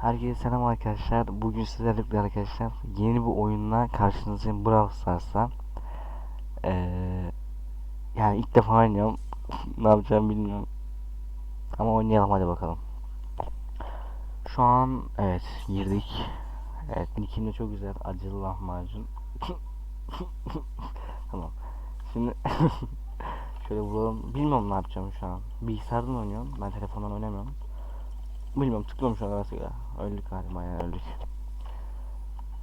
Herkese selam arkadaşlar. Bugün sizlerle birlikte arkadaşlar yeni bir oyunla karşınızdayım Brawl Stars'ta. Ee, yani ilk defa oynuyorum. ne yapacağımı bilmiyorum. Ama oynayalım hadi bakalım. Şu an evet girdik. Evet nick'im de çok güzel. Acılı lahmacun. tamam. Şimdi şöyle vuralım. Bilmiyorum ne yapacağım şu an. Bilgisayardan oynuyorum. Ben telefondan oynamıyorum. Bilmiyorum tıklıyorum şu an arasıyla. Öldük galiba yani öldük.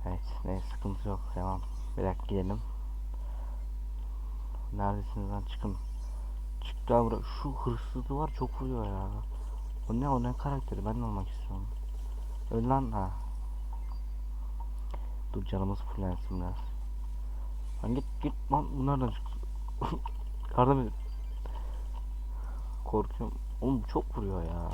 Evet neyse sıkıntı yok devam. Bir dakika gidelim. Neredesiniz lan çıkın. Çık daha bırak. Şu hırsızı var çok vuruyor ya. O ne o ne karakteri ben de olmak istiyorum. Öl lan ha. Dur canımız fullensin biraz. Lan git git lan bu nereden çıktı? Yardım edin. Korkuyorum. Oğlum çok vuruyor ya.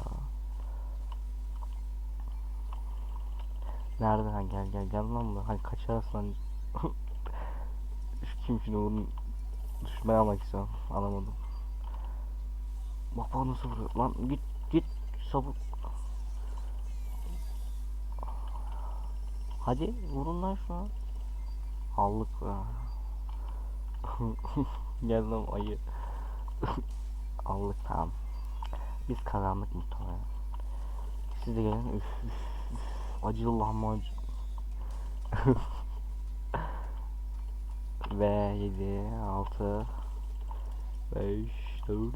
Nerede ha gel gel gel lan bu. Hani kaçarsın lan. Kim şimdi bunu düşman almak istiyorum. Alamadım. Bak nasıl vuruyor. Lan git git sabuk. Hadi vurun lan şuna. Allık be. gel lan ayı. Allık tamam. Biz kazandık muhtemelen. Siz de gelin. Üf üf Acılı lahmacun. Ve 7, 6, 5, 4.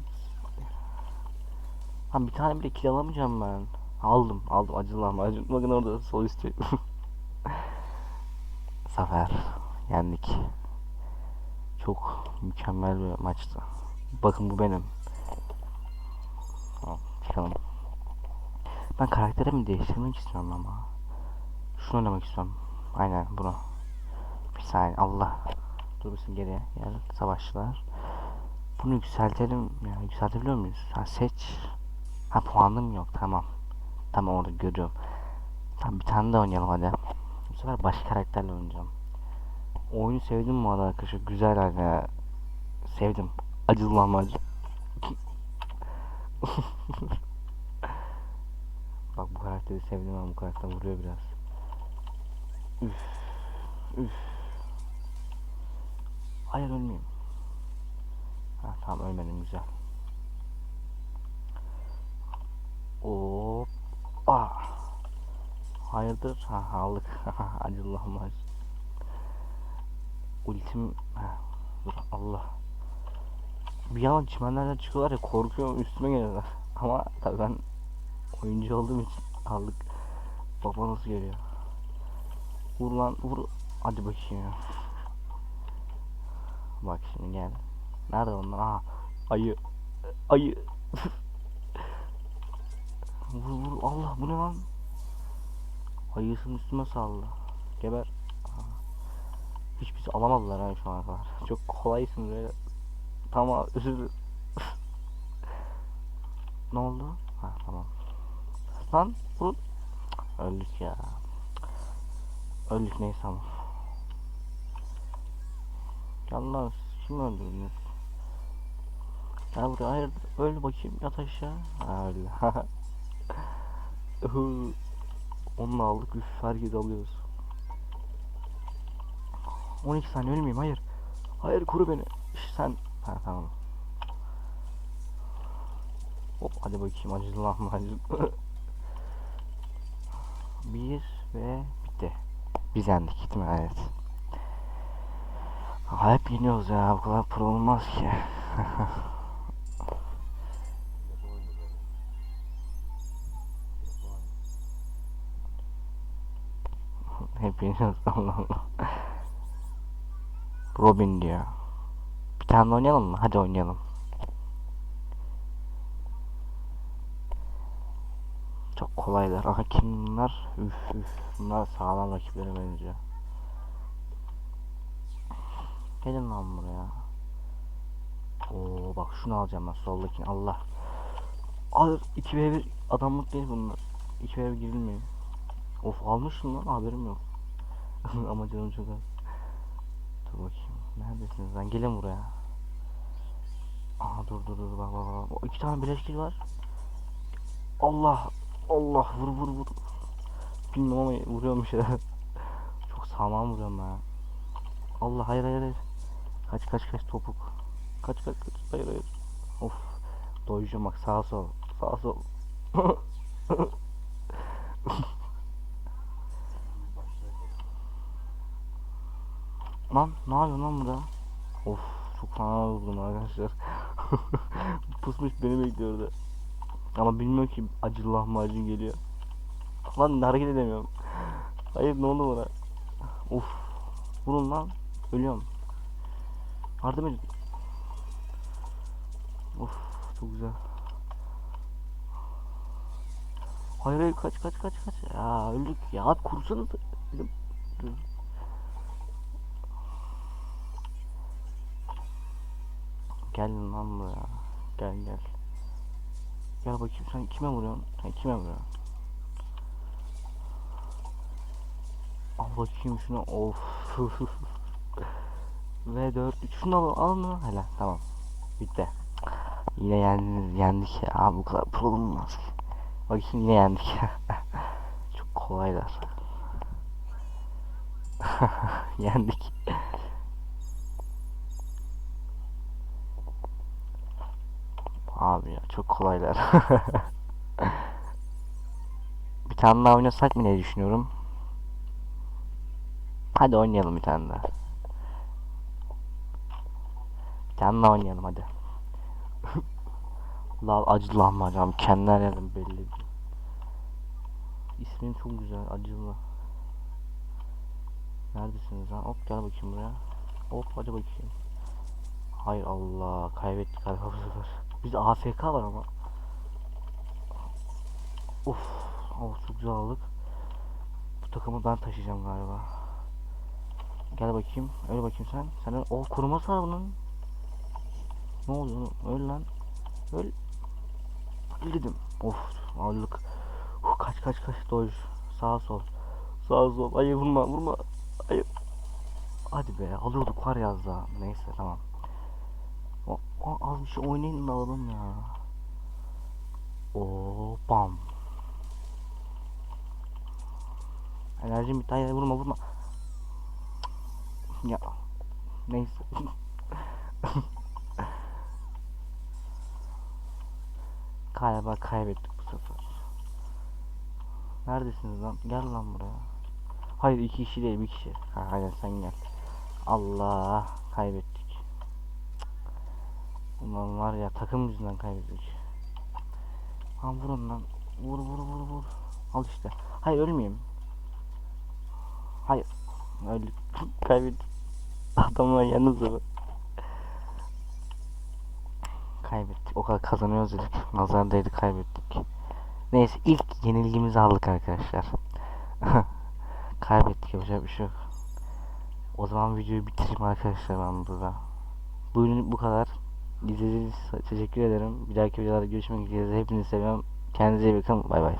Ha bir tane bile kill alamayacağım ben. Aldım, aldım acılı lahmacun. Bakın orada sol üstte. Zafer. Yendik. Çok mükemmel bir maçtı. Bakın bu benim. Tamam, çıkalım. Ben karakterimi değiştirmek istiyorum ama. Şunu oynamak istiyorum. Aynen bunu. Bir saniye Allah. Durursun geriye. Gel savaşçılar. Bunu yükseltelim. Ya, yükseltebiliyor muyuz? Ha seç. Ha puanım yok. Tamam. Tamam orada görüyorum. Tamam bir tane daha oynayalım hadi. Bu sefer başka karakterle oynayacağım. Oyunu sevdim bu arada arkadaşlar. Güzel hani. Sevdim. Acılı lahmacun. Bak bu karakteri sevdim ama bu karakter vuruyor biraz. Üf. Üf. Hayır ölmeyeyim. Ha tamam ölmedim güzel. Hop. Ah. Hayırdır? Ha aldık. Acılı lahmacun. Ultim ha, dur Allah. Bir yalan çimenlerden çıkıyorlar ya korkuyorum üstüme geliyorlar. Ama tabii ben oyuncu olduğum için aldık. Baba nasıl geliyor? Vur lan vur. Hadi bakayım. Bak şimdi gel. Nerede onlar? Aha. Ayı. Ayı. vur vur. Allah bu ne lan? Ayısının üstüme saldı. Geber. Aha. Hiçbirisi alamadılar ha şu ana kadar. Çok kolaysın böyle. Tamam özür ne oldu? Ha tamam. Lan vurun. Öldük ya. Öldük neyse ama. Lan kim öldürdünüz? Gel buraya hayır öl bakayım yat aşağı. Öldü. Ihı. Onu da aldık üf herkes alıyoruz. 12 saniye ölmeyeyim hayır. Hayır koru beni. Şş, sen ha tamam. Hop hadi bakayım acılı lahmacun. Bir ve bitti. Biz yendik değil mi? Evet. Hep yeniyoruz ya bu kadar pro olmaz ki. hep yeniyoruz Allah Allah. Robin diyor. Bir tane oynayalım mı? Hadi oynayalım. Çok kolaylar. Aha kim bunlar? Üf üf. Bunlar sağlam rakiplere benziyor. Gelin lan buraya. Oo bak şunu alacağım ben soldakini. Allah. Al 2 v 1 adamlık değil bunlar. 2 v 1 girilmiyor. Of almışım lan haberim yok. Ama canım çok az. Dur bakayım. Neredesiniz lan? Gelin buraya. Aha dur dur dur bak bak bak. O iki tane bileşkil var. Allah Allah vur vur vur. bilmiyorum ama vuruyorum bir şeyler. Çok sağlam vuruyorum ben. Allah hayır hayır hayır. Kaç kaç kaç topuk. Kaç kaç kaç. Hayır hayır. Of. Doyacağım bak sağa sol. Sağa sol. Lan ne yapıyorsun lan burada? Of çok fena vurdum arkadaşlar. Pusmuş beni bekliyordu. Ama bilmiyor ki acılı lahmacun geliyor. Lan hareket edemiyorum. Hayır ne oldu bana? Of. Vurun lan. Ölüyorum. Yardım edin. Of çok güzel. Hayır hayır kaç kaç kaç kaç. Ya öldük ya abi kursanız. Gel lan buraya. Gel gel. Gel bakayım sen kime vuruyorsun? Sen kime vuruyorsun? Al bakayım şunu. Of. V4 şunu al al mı? Hele tamam. Bitti. Yine yendiniz, yendik ya. Abi bu kadar pro olmaz ki. Bakayım yine yendik. Çok kolaylar. yendik. Abi ya çok kolaylar. bir tane daha oynasak mı diye düşünüyorum. Hadi oynayalım bir tane daha. Bir tane daha oynayalım hadi. La acı lahmacun kendiler yerden belli. İsmin çok güzel acılı. Neredesiniz lan? Hop gel bakayım buraya. Hop hadi bakayım. Hay Allah kaybettik galiba bu sefer. Biz AFK var ama. Of. Oh çok güzel aldık. Bu takımı ben taşıyacağım galiba. Gel bakayım. Öyle bakayım sen. Senin o koruması var bunun. Ne oluyor? Öl lan. Öl. Öl dedim. Of aldık. Uf, kaç kaç kaç doj. Sağ sol. Sağ sol. Hayır vurma vurma. Hayır. Hadi be alıyorduk var ya az daha. Neyse tamam. Bir şey oynayın alalım ya. Oo bam. Enerjim bitti. Hayır vurma vurma. Ya. Neyse. Galiba kaybettik bu sefer. Neredesiniz lan? Gel lan buraya. Hayır iki kişi değil bir kişi. Ha, aynen sen gel. Allah kaybettik. Ulan var ya takım yüzünden kaybettik. Ha vurun lan. Vur vur vur vur. Al işte. Hayır ölmeyeyim. Hayır. Öldük. kaybettik. Adamlar yalnız mı? Kaybettik. O kadar kazanıyoruz dedik. Nazar değdi kaybettik. Neyse ilk yenilgimizi aldık arkadaşlar. kaybettik yapacak bir şey yok. O zaman videoyu bitireyim arkadaşlar ben burada. Bugün bu kadar. İzlediğiniz teşekkür ederim. Bir dahaki videolarda görüşmek üzere. Hepinizi seviyorum. Kendinize iyi bakın. Bay bay.